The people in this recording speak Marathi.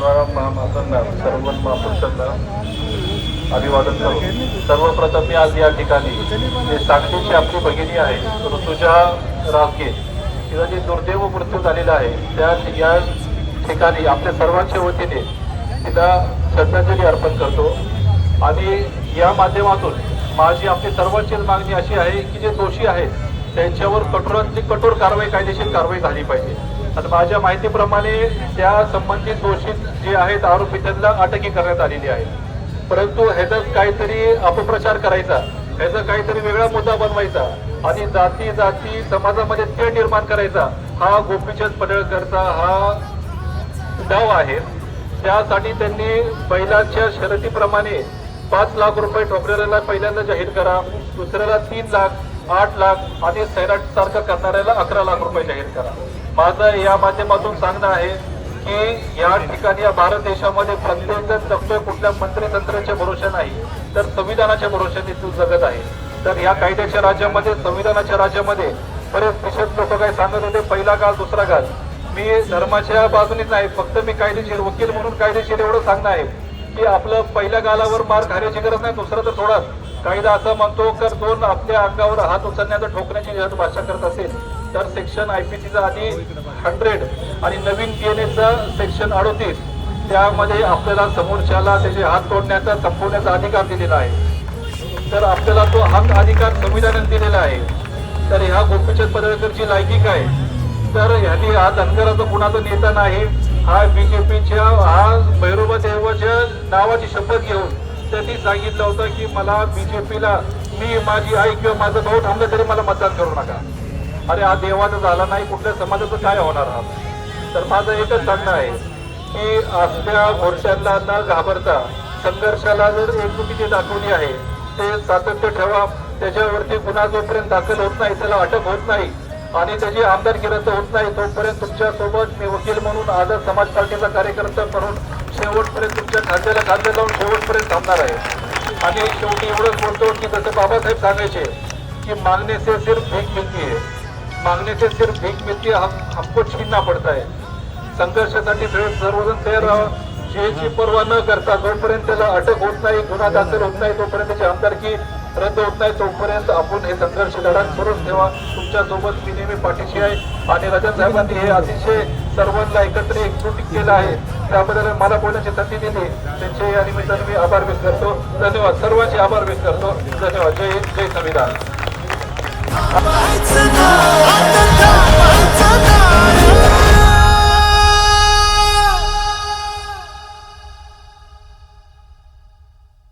महामातांना सर्व महापुरुषांना अभिवादन करू सर्वप्रथम मी आज या ठिकाणी जे सांगलीची आपली भगिनी आहे ऋतुजा राजगे तिचा जे दुर्दैव मृत्यू झालेला आहे त्या या ठिकाणी आपल्या सर्वांच्या वतीने तिला श्रद्धांजली अर्पण करतो. आणि या माध्यमातून माझी आपली सर्वांचीच मागणी अशी आहे की जे दोषी आहेत त्यांच्यावर कठोरातली कठोर कारवाई कायदेशीर कारवाई झाली पाहिजे. आणि माझ्या माहितीप्रमाणे त्या संबंधित दोषी जे आहेत आरोपी त्यांना अटकी करण्यात आलेली आहे. परंतु ह्याचा काहीतरी अपप्रचार करायचा ह्याचा काहीतरी वेगळा मुद्दा बनवायचा आणि जाती जाती समाजामध्ये ते निर्माण करायचा हा गोपीचंद पडळकरचा हा डाव आहे. त्यासाठी त्यांनी बैलाच्या शर्यतीप्रमाणे पाच लाख रुपये ठोकरेला पहिल्यांदा जाहीर करा दुसऱ्याला तीन लाख आठ लाख आणि सैराट सारखं करणाऱ्याला अकरा लाख रुपये जाहीर करा. माझं या माध्यमातून सांगणं आहे की या ठिकाणी या भारत देशामध्ये प्रत्येक जण जगतोय कुठल्या मंत्रितंत्राच्या भरोशा नाही तर संविधानाच्या भरोशाने तू जगत आहे. तर या कायद्याच्या राज्यामध्ये संविधानाच्या राज्यामध्ये बरेच विशेष लोक काही सांगत होते पहिला काळ दुसरा काल मी धर्माच्या बाजूनेच नाही फक्त मी कायदेशीर वकील म्हणून कायदेशीर एवढं सांगणं आहे की आपलं पहिल्या गालावर मार खाण्याची गरज नाही दुसरं तर थोडाच कायदा असं म्हणतो तर दोन आपल्या अंगावर हात उचलण्याचा ठोकण्याची जर भाषा करत असेल तर सेक्शन आय पी सीचा आधी हंड्रेड आणि नवीन पी एन एचं सेक्शन अडोतीस त्यामध्ये आपल्याला समोरच्याला त्याचे हात तोडण्याचा संपवण्याचा अधिकार दिलेला आहे. तर आपल्याला तो हक अधिकार संविधानाने दिलेला आहे. तर ह्या गोपीचंद पडळकरची लायकी काय? तर ह्यानी हा धनगराचा कुणाचा नेता नाही हा बीजेपीच्या हा भैरोबा देवाच्या नावाची शपथ घेऊन त्यांनी सांगितलं होतं की मला बीजेपीला मी माझी आई किंवा माझं भाऊ थांबलं तरी मला मतदान करू नका. अरे हा देवाचा झाला नाही कुठल्या समाजाचं काय होणार हा? तर माझं एकच सांगणं आहे की असल्या घोरशांना न घाबरता संघर्षाला जर एकजुटीची दाखवली आहे ते सातत्य ठेवा. त्याच्यावरती गुन्हा जोपर्यंत दाखल होत नाही त्याला अटक होत नाही आणि त्याची आमदारकी रद्द होत नाही. तोपर्यंत तुमच्यासोबत मी वकील म्हणून आझाद समाज पार्टीचा कार्यकर्ता म्हणून शेवटपर्यंत तुमच्या खांद्याला खांद्या लावून शेवटपर्यंत थांबणार आहे. आणि शेवटी एवढंच बोलतो की जसं बाबासाहेब सांगायचे की मागणे से सिर्फ भीक मिळती आहे. मागणे से सिर्फ भीक मिळती हम हमको छीनना पडत आहे संघर्षासाठी सर्वजण तयार राहावं. जेची पर्वा न करता जोपर्यंत त्याला अटक होत नाही गुन्हा दाखल होत नाही तोपर्यंत त्याची आमदारकी रद्द होत नाही तोपर्यंत आपण हे संघर्ष लढा सुरूच ठेवा. तुमच्यासोबत मी नेहमी पाठीशी आहे आणि रजन साहेबांनी हे अतिशय सर्वांना एकत्र एकजूट केलं आहे. त्याबद्दल मला बोलण्याची संधी दिली त्यांचे या निमित्ताने मी आभार व्यक्त करतो. धन्यवाद. सर्वांचे आभार व्यक्त करतो. धन्यवाद. जय हिंद. जय संविधान.